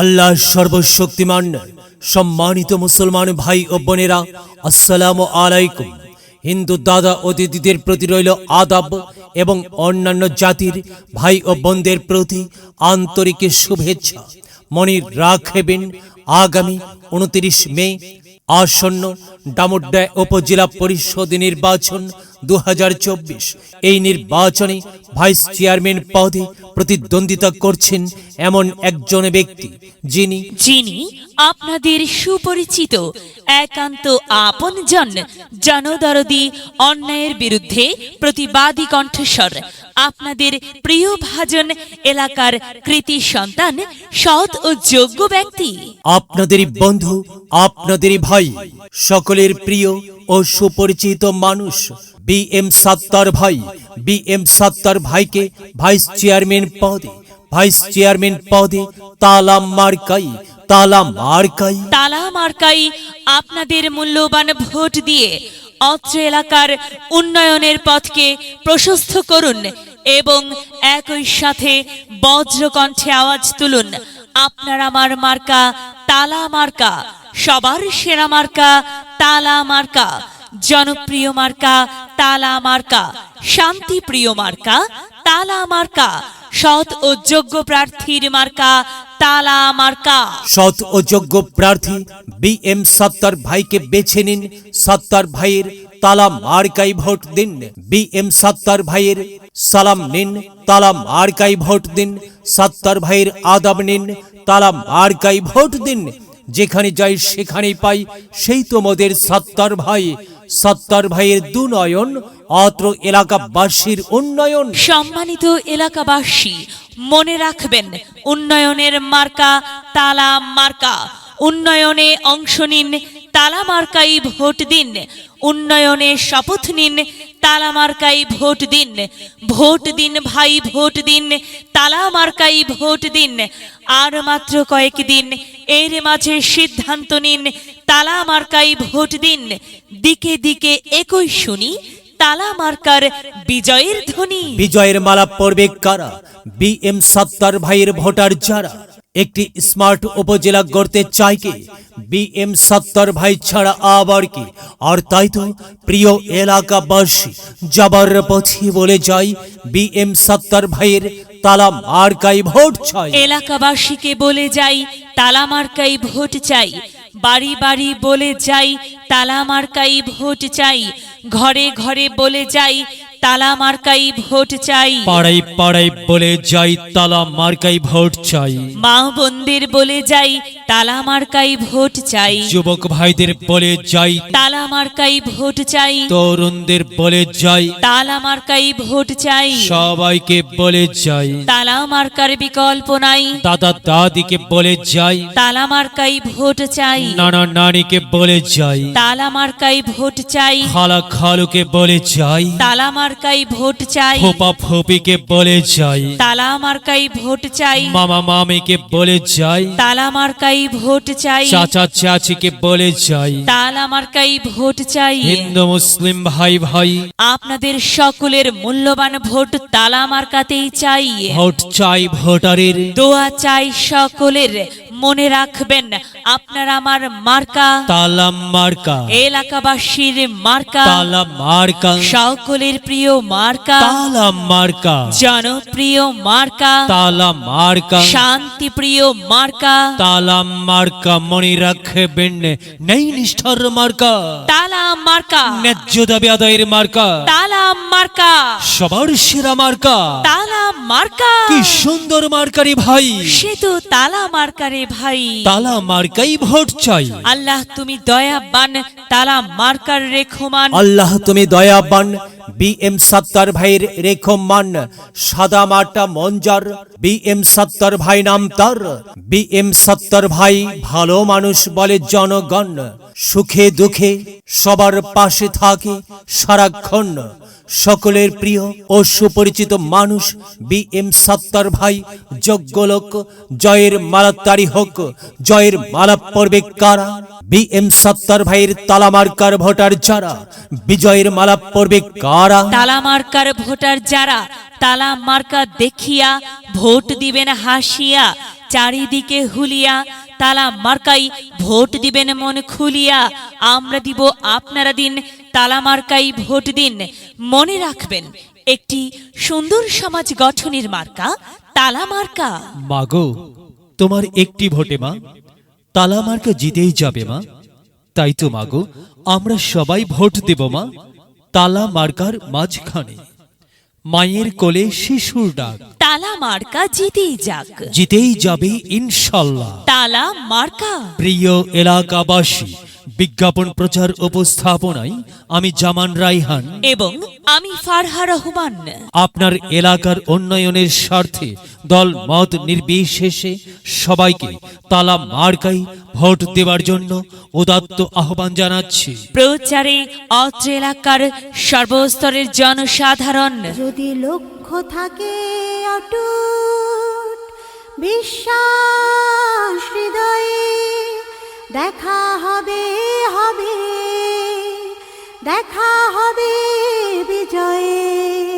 আল্লাহ সর্বশক্তিমান, সম্মানিত মুসলমান ভাই ও বোনেরা, আসসালামু আলাইকুম। হিন্দু দাদা অতিথিদের প্রতি রইল আদাব এবং অন্যান্য জাতির ভাই ও বোনদের প্রতি আন্তরিক শুভেচ্ছা। মনে রাখবেন আগামী উনত্রিশ মে আসন্ন ডামুড্ডা উপজেলা পরিষদ নির্বাচন দু হাজার চব্বিশ। এই নির্বাচনে ভাইস চেয়ারম্যান পদে প্রতিদ্বন্দ্বিতা করছেন এমন একজন ব্যক্তি যিনি যিনি আপনাদের সুপরিচিত একান্ত আপনজন জনদরদি অন্যায়ের বিরুদ্ধে প্রতিবাদী কণ্ঠস্বর। আপনাদের প্রিয় ভাজন এলাকার কৃতি সন্তান সৎ ও যোগ্য ব্যক্তি। আপনাদেরই বন্ধু আপনাদেরই ভাই সকলের প্রিয় ও সুপরিচিত মানুষ বি এম সাত্তার ভাই বি এম সাত্তার ভাইকে ভাইস চেয়ারম্যান পদে ভাইস চেয়ারম্যান পদে তালাম মার্কাই তালা মার্কাই তালা মার্কাই আপনাদের মূল্যবান ভোট দিয়ে অত্র এলাকার উন্নয়নের পথকে প্রশস্ত করুন এবং একই সাথে বজ্রকণ্ঠে আওয়াজ তুলুন। আপনার আমার মার্কা, তালা মার্কা, সবার সেরা মার্কা, তালা মার্কা। জনপ্রিয় মার্কা, তালা মার্কা শান্তিপ্রিয় মার্কা, তালা মার্কা, সৎ ও যোগ্য প্রার্থীর মার্কা, তালা মার্কা। সৎ ও যোগ্য প্রার্থী বি এম সত্তর ভাইকে বেছে নিন। সত্তর ভাইয়ের তালা মার্কাই ভোট দিন। বি এম সত্তর ভাইয়ের সালাম নিন। তালা মার্কাই ভোট দিন। সত্তর ভাইয়ের আদাব নিন। তালা মার্কাই ভোট দিন। যেখানে যাই সেখানেই পাই। সেই তো মোদের সত্তর ভাই। সত্তর ভাইয়ের দুনয়ন অত্র এলাকাবাসীর উন্নয়ন। সম্মানিত এলাকাবাসী, মনে রাখবেন, উন্নয়নের মার্কা তালা মার্কা। উন্নয়নে অংশ নিন, তালা মার্কাই ভোট দিন। উন্নয়নে শপথ নিন তালা মার্কাই ভোট দিন ভোট দিন ভাই, ভোট দিন তালা মার্কাই ভোট দিন। আর মাত্র কয়েক দিন এর মাঝে সিদ্ধান্ত নিন তালা মার্কাই ভোট দিন। দিকে দিকে একই শুনি তালা মার্কার বিজয়ের ধ্বনি। বিজয়ের মালা পড়বে কারা? বি এম সত্তর ভাইয়ের ভোটার যারা? একটি স্মার্ট উপজেলা গড়তে চায় কি? বি এম সত্তর ভাই ছাড়া আবার কি? আর তাই তো প্রিয় এলাকাবাসী, যাবার পথে বলে যাই বি এম সত্তর ভাইয়ের তালা মার্কাই ভোট চাই। এলাকাবাসীকে বলে যাই, তালা মার্কাই ভোট চাই। বাড়ি বাড়ি বলে যাই, তালা মার্কাই ভোট চাই। ঘরে ঘরে বলে যাই তালা মার্কাই ভোট চাই। পাড়াই পাড়াই বলে যাই তালা মার্কাই ভোট চাই। মা বন্দির বলে যাই তালা মার্কাই ভোট চাই। যুবক ভাইদের বলে যাই। তালা মার্কাই ভোট চাই। তরুণদের বলে যাই। তালা মার্কাই ভোট চাই। সবাইকে বলে যাই। তালা মার্কার বিকল্প নাই। দাদা দাদিকে বলে যাই। তালা মার্কাই ভোট চাই। নানা নানিকে বলে যাই। তালা মার্কাই ভোট চাই। খালা খালুকে বলে যাই। তালা মার্কাই ভোট চাই। ফোপা ফোপিকে বলে যাই। তালা মার্কাই ভোট চাই। মামা মামিকে বলে যাই। তালা মার্কাই ভোট চাই। চাচা চাচিকে বলে যাই। তালা মার্কাই ভোট চাই। হিন্দু মুসলিম ভাই ভাই। আপনাদের সকলের মূল্যবান ভোট তালা মার্কাতেই চাই। ভোট চাই ভোটারের। দোয়া চাই সকলের। মনে রাখবেন আপনার আমার মার্কা তালাম মার্কা এলাকাবাসীর মার্কা তালা মার্কা সকলের প্রিয় মার্কা তালাম মার্কা জনপ্রিয় মার্কা তালা মার্কা শান্তিপ্রিয় মার্কা তালাম মার্কা মনে রাখবেন নেই নিষ্ঠার মার্কা তালা মার্কা ন্যায্য দাবি আদায়ের মার্কা তালা মার্কা সবার সেরা মার্কা তালা মার্কা। কি সুন্দর মার্কারি ভাই। সে তো তালা মার্কারে ভাই। তালা মার্কাই ভোট চাই। আল্লাহ তুমি দয়াবান তালা মার্কার রেখমান। আল্লাহ তুমি দয়াবান বি এম সত্তর ভাইয়ের রেখো মান সাদা মাটা মঞ্জার বি এম সত্তর ভাই নাম তার। বি এম সত্তর ভাই ভালো মানুষ বলে জনগণ। সুখে দুঃখে সবার পাশে থাকে সারাক্ষণ। সকলের প্রিয় ও সুপরিচিত মানুষ, বি এম সত্তর ভাই, যোগ্য লোক, জয়ের মালাত্তারি হোক, জয়ের মালা পড়বে কারা? বি এম সত্তর ভাইয়ের তালামার্কার ভোটার যারা, বিজয়ের মালা পড়বে কারা? তালা মার্কার ভোটার যারা তালা মার্কা দেখিয়া ভোট দিবেন হাসিয়া, চারিদিকে হুলিয়া তালা মার্কাই ভোট দিবেন মন খুলিয়া, আমরা দিব আপনারা দিন তালা মার্কাই ভোট দিন। মনে রাখবেন একটি সুন্দর সমাজ গঠনের মার্কা তালামার্কা। মাগো তোমার একটি ভোটে মা তালামার্কা জিতেই যাবে মা। তাই তো মাগো আমরা সবাই ভোট দেব মা তালা মার্কার মাঝখানে। মায়ের কোলে শিশুর ডাক। তালা মার্কা জিতেই যাক। জিতেই যাবে ইনশাল্লাহ। তালা মার্কা প্রিয় এলাকাবাসী বিজ্ঞাপন প্রচার উপস্থাপনায় আমি জামান রাইহান। এবং আমি ফারহা রহমান। আপনার এলাকার উন্নয়নের স্বার্থে দল মত নির্বিশেষে সবাইকে তালা মার্কাই ভোট দেওয়ার জন্য উদাত্ত আহ্বান জানাচ্ছি। প্রচারে অত্র এলাকার সর্বস্তরের জনসাধারণ। যদি লক্ষ্য থাকে অটুট বিশ্বাস হৃদয়ে দেখা হবে। হবে দেখা হবে বিজয়ে।